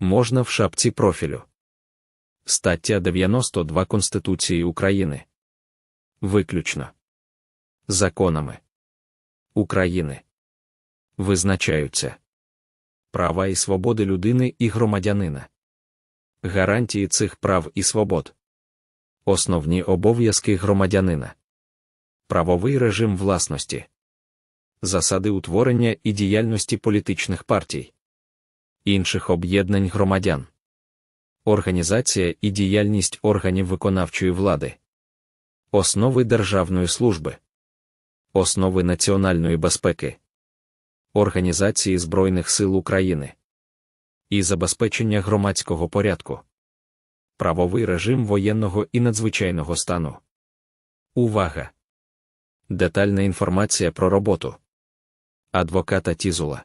можна в шапці профілю. Стаття 92 Конституції України. Виключно. Законами. України. Визначаються. Права і свободи людини і громадянина, гарантії цих прав і свобод, основні обов'язки громадянина, правовий режим власності, засади утворення і діяльності політичних партій, інших об'єднань громадян, організація і діяльність органів виконавчої влади, основи державної служби, основи національної безпеки. Організації Збройних сил України. І забезпечення громадського порядку, правовий режим воєнного і надзвичайного стану. Увага! Детальна інформація про роботу. Адвоката Тізула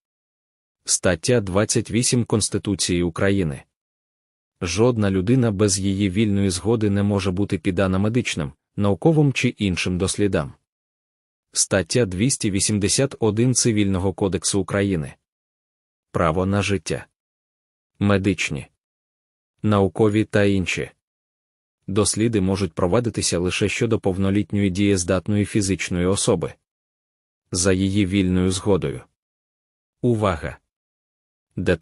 Стаття 28 Конституції України. Жодна людина без її вільної згоди не може бути піддана медичним, науковим чи іншим дослідам. Стаття 281 Цивільного кодексу України. Право на життя. Медичні, наукові та інші. Досліди можуть провадитися лише щодо повнолітньої дієздатної фізичної особи. За її вільною згодою. Увага! that